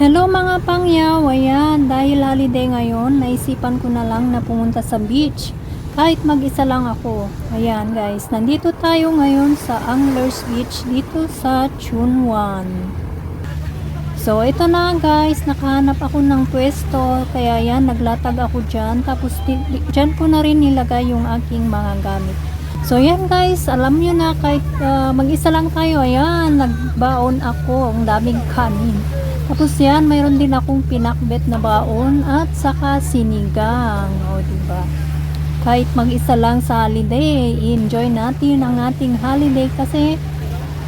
Hello mga pangyaw, ayan, dahil holiday ngayon, naisipan ko na lang na pumunta sa beach. Kahit mag-isa lang ako. Ayan guys, nandito tayo ngayon sa Anglers Beach dito sa Chunwan. So ito na guys, nakahanap ako ng pwesto, kaya yan, naglatag ako dyan. Tapos dyan ko na rin nilagay yung aking mga gamit. So yan guys, alam nyo na kahit ah, mag-isa lang tayo, ayan, nagbaon ako, ang daming kanin. Tapos yan, mayroon din akong pinakbet na baon at saka sinigang. O, diba? Kahit mag-isa lang sa holiday, enjoy natin ang ating holiday kasi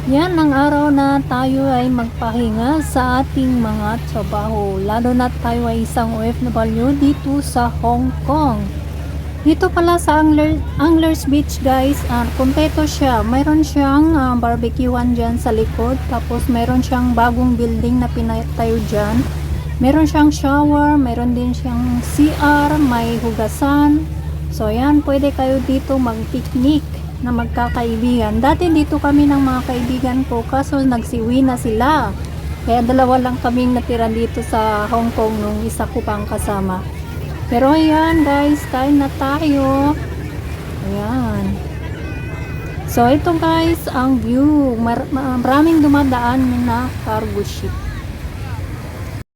yan ang araw na tayo ay magpahinga sa ating mga trabaho. Lalo na tayo ay isang OFW dito sa Hong Kong. Dito pala sa Angler, Anglers Beach guys, uh, kompleto siya. Mayroon siyang uh, barbecuean dyan sa likod. Tapos mayroon siyang bagong building na pinatayo dyan. Meron siyang shower, meron din siyang CR, may hugasan. So yan, pwede kayo dito mag-picnic na magkakaibigan. Dati dito kami ng mga kaibigan ko kaso nagsiwi na sila. Kaya dalawa lang kaming natira dito sa Hong Kong nung isa ko pang kasama. Pero ayan guys, kain na tayo. Ayan. So ito guys, ang view. Mar- ma- maraming dumadaan na cargo ship.